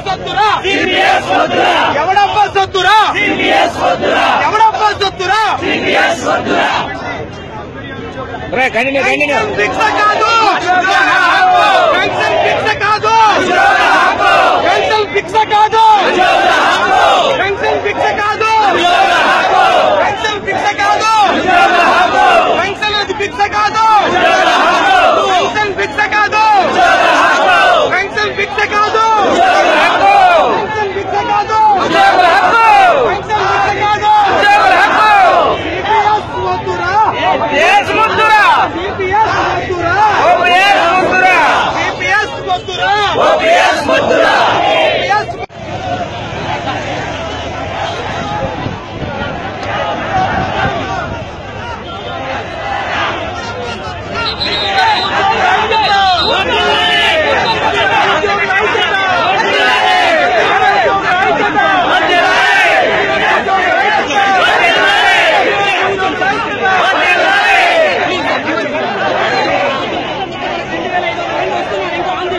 ఎవడబ్బా సత్తురా ఎవడబ్బా సత్తురా ఎవడబ్బా కాదు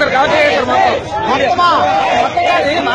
सरकार से